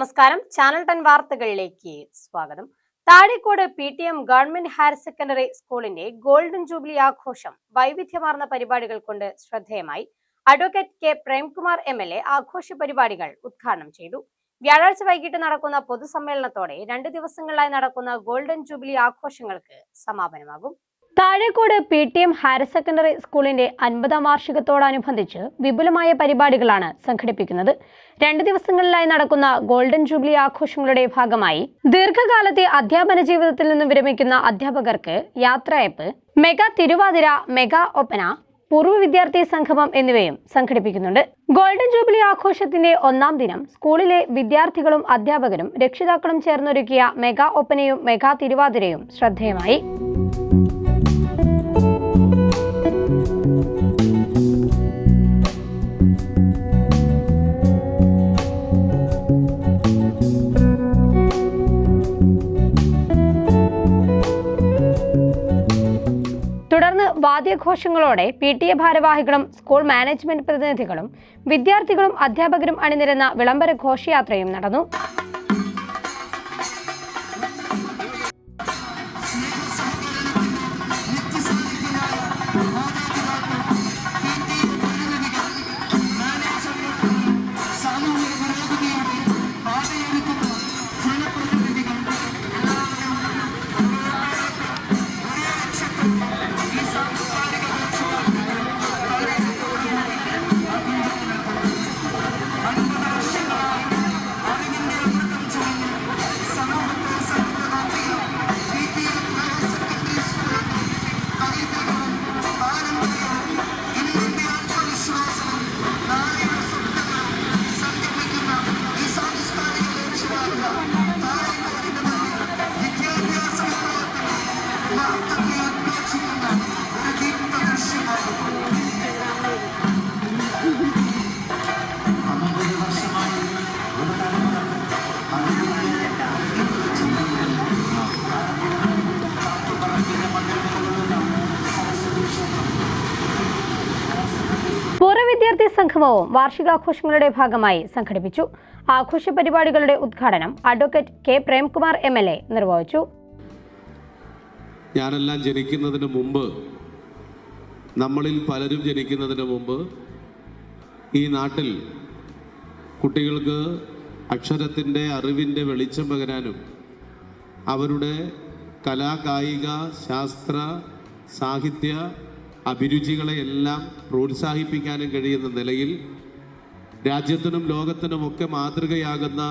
നമസ്കാരം. Channel ten വാർത്തകളിലേക്ക് സ്വാഗതം. Thazhekode P T M government higher secondary സ്കൂളിന്റെ ഗോൾഡൻ ജൂബിലി ആഘോഷം വൈവിധ്യമാർന്ന പരിപാടികൾ കൊണ്ട് ശ്രദ്ധേയമായി. Advocate K Premkumar M L A ആഘോഷ പരിപാടികൾ ഉദ്ഘാടനം ചെയ്തു. വ്യാഴാഴ്ച വൈകിട്ട് നടക്കുന്ന പൊതുസമ്മേളനത്തോടെ രണ്ട് ദിവസങ്ങളിലായി നടക്കുന്ന ഗോൾഡൻ ജൂബിലി ആഘോഷങ്ങൾക്ക് സമാപനമാകും. Thazhekode P T M higher secondary സ്കൂളിന്റെ അൻപതാം വാർഷികത്തോടനുബന്ധിച്ച് വിപുലമായ പരിപാടികളാണ് സംഘടിപ്പിക്കുന്നത്. രണ്ട് ദിവസങ്ങളിലായി നടക്കുന്ന ഗോൾഡൻ ജൂബിലി ആഘോഷങ്ങളുടെ ഭാഗമായി ദീർഘകാലത്തെ അധ്യാപന ജീവിതത്തിൽ നിന്നും വിരമിക്കുന്ന അധ്യാപകർക്ക് യാത്രയപ്പ് മെഗാ തിരുവാതിര മെഗാ ഒപ്പന പൂർവ വിദ്യാർത്ഥി സംഗമം എന്നിവയും സംഘടിപ്പിക്കുന്നുണ്ട്. ഗോൾഡൻ ജൂബിലി ആഘോഷത്തിന്റെ ഒന്നാം ദിനം സ്കൂളിലെ വിദ്യാർത്ഥികളും അധ്യാപകരും രക്ഷിതാക്കളും ചേർന്നൊരുക്കിയ മെഗാ ഒപ്പനയും മെഗാ തിരുവാതിരയും ശ്രദ്ധേയമായി. വാദ്യഘോഷങ്ങളോടെ പി ടി എ ഭാരവാഹികളും സ്കൂൾ മാനേജ്മെന്റ് പ്രതിനിധികളും വിദ്യാർത്ഥികളും അധ്യാപകരും അണിനിരന്ന വിളംബര ഘോഷയാത്രയും നടന്നു. സംഗമവും വാർഷികാഘോഷങ്ങളുടെ ഭാഗമായി സംഘടിപ്പിച്ചു. ആഘോഷ പരിപാടികളുടെ ഉദ്ഘാടനം advocate K Premkumar M L A നിർവഹിച്ചു. ഞാനെല്ലാം ജനിക്കുന്നതിന് മുമ്പ് നമ്മളിൽ പലരും ജനിക്കുന്നതിന് മുമ്പ് ഈ നാട്ടിൽ കുട്ടികൾക്ക് അക്ഷരത്തിന്റെ അറിവിന്റെ വെളിച്ചം പകരാനും അവരുടെ കലാ കായിക ശാസ്ത്ര സാഹിത്യ അഭിരുചികളെ എല്ലാം പ്രോത്സാഹിപ്പിക്കാനും കഴിയുന്ന നിലയിൽ രാജ്യത്തിനും ലോകത്തിനും ഒക്കെ മാതൃകയാകുന്ന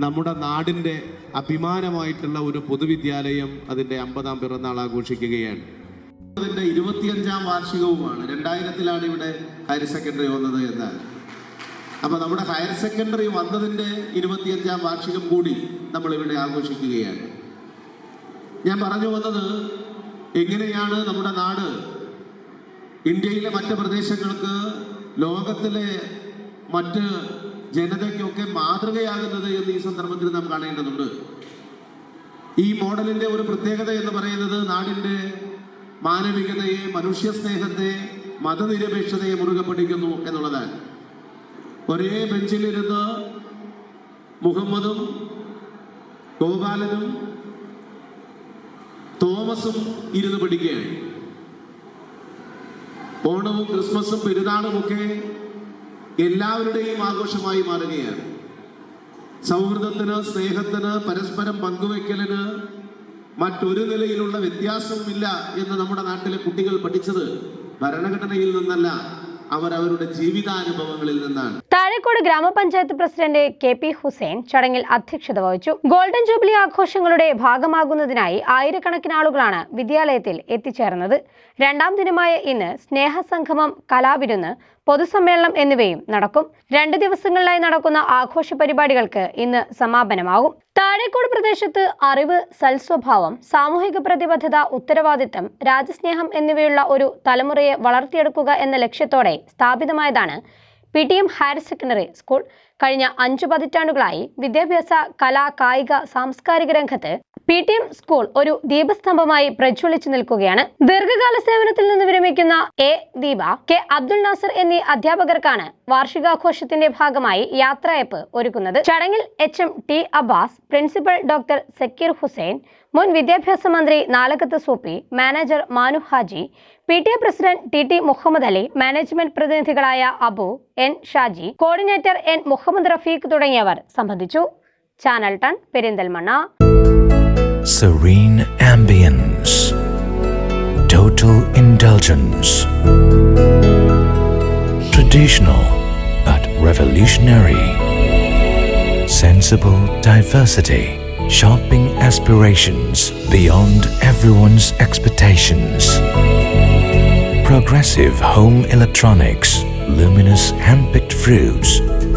നമ്മുടെ നാടിന്റെ അഭിമാനമായിട്ടുള്ള ഒരു പൊതുവിദ്യാലയം അതിന്റെ അമ്പതാം പിറന്നാൾ ആഘോഷിക്കുകയാണ്. അതിന്റെ ഇരുപത്തിയഞ്ചാം വാർഷികവുമാണ്. രണ്ടായിരത്തിലാണ് ഇവിടെ ഹയർ സെക്കൻഡറി വന്നത് എന്നാൽ. അപ്പോൾ നമ്മുടെ ഹയർ സെക്കൻഡറി വന്നതിന്റെ ഇരുപത്തിയഞ്ചാം വാർഷികം കൂടി നമ്മൾ ഇവിടെ ആഘോഷിക്കുകയാണ്. ഞാൻ പറഞ്ഞു വന്നത് എങ്ങനെയാണ് നമ്മുടെ നാട് ഇന്ത്യയിലെ മറ്റ് പ്രദേശങ്ങൾക്ക് ലോകത്തിലെ മറ്റ് ജനതയ്ക്കൊക്കെ മാതൃകയാകുന്നത് എന്ന് ഈ സന്ദർഭത്തിൽ നാം കാണേണ്ടതുണ്ട്. ഈ മോഡലിന്റെ ഒരു പ്രത്യേകത എന്ന് പറയുന്നത് നാടിന്റെ മാനവികതയെ മനുഷ്യസ്നേഹത്തെ മതനിരപേക്ഷതയെ മുറുകെ പിടിക്കുന്നു എന്നുള്ളതാണ്. ഒരേ ബെഞ്ചിലിരുന്ന് മുഹമ്മദും ഗോപാലനും തോമസും ഇരുന്ന് പഠിക്കുകയാണ്. ഓണവും ക്രിസ്മസും പെരുന്നാളുമൊക്കെ എല്ലാവരുടെയും ആഘോഷമായി മാറുകയാണ്. സൗഹൃദത്തിന് സ്നേഹത്തിന് പരസ്പരം പങ്കുവയ്ക്കലിന് മറ്റൊരു നിലയിലുള്ള വ്യത്യാസവുമില്ല എന്ന് നമ്മുടെ നാട്ടിലെ കുട്ടികൾ പഠിച്ചത് ഭരണഘടനയിൽ നിന്നല്ല. അവർ അവരുടെ ജീവിതാനുഭവങ്ങളിൽ നിന്നാണ്. താഴേക്കോട് ഗ്രാമപഞ്ചായത്ത് പ്രസിഡന്റ് കെ പി ഹുസൈൻ ചടങ്ങിൽ അധ്യക്ഷത വഹിച്ചു. ഗോൾഡൻ ജൂബിലി ആഘോഷങ്ങളുടെ ഭാഗമാകുന്നതിനായി ആയിരക്കണക്കിന് ആളുകളാണ് വിദ്യാലയത്തിൽ എത്തിച്ചേർന്നത്. രണ്ടാം ദിനമായ ഇന്ന് സ്നേഹസംഗമം കലാവിരുന്ന് പൊതുസമ്മേളനം എന്നിവയും നടക്കും. രണ്ട് ദിവസങ്ങളിലായി നടക്കുന്ന ആഘോഷ പരിപാടികൾക്ക് ഇന്ന് സമാപനമാകും. താഴേക്കോട് പ്രദേശത്ത് അറിവ് സൽസ്വഭാവം സാമൂഹിക പ്രതിബദ്ധത ഉത്തരവാദിത്തം രാജ്യസ്നേഹം എന്നിവയുള്ള ഒരു തലമുറയെ വളർത്തിയെടുക്കുക എന്ന ലക്ഷ്യത്തോടെ സ്ഥാപിതമായതാണ് P T M higher secondary school. കഴിഞ്ഞ അഞ്ചു പതിറ്റാണ്ടുകളായി വിദ്യാഭ്യാസ കലാ കായിക സാംസ്കാരിക രംഗത്ത് പി ടി എം സ്കൂൾ ഒരു ദീപസ്തംഭമായി പ്രജ്വലിച്ചു നിൽക്കുകയാണ്. ദീർഘകാല സേവനത്തിൽ നിന്ന് വിരമിക്കുന്ന എ ദീപ കെ അബ്ദുൾ നാസർ എന്നീ അധ്യാപകർക്കാണ് വാർഷികാഘോഷത്തിന്റെ ഭാഗമായി യാത്രയപ്പ് ഒരുക്കുന്നത്. ചടങ്ങിൽ H M T Abbas principal doctor Zakir Hussain മുൻ വിദ്യാഭ്യാസ മന്ത്രി Nalakath Soopy manager Manu Haji P T A president T T Muhammad Ali management പ്രതിനിധികളായ Abu N Shaji coordinator N Muhammad Rafeeq തുടങ്ങിയവർ സംബന്ധിച്ചു channel ten Perinthalmanna ambience. Total indulgence. Traditional but revolutionary. Sensible diversity. Shopping aspirations beyond everyone's expectations. Progressive home electronics. Luminous hand-picked fruits.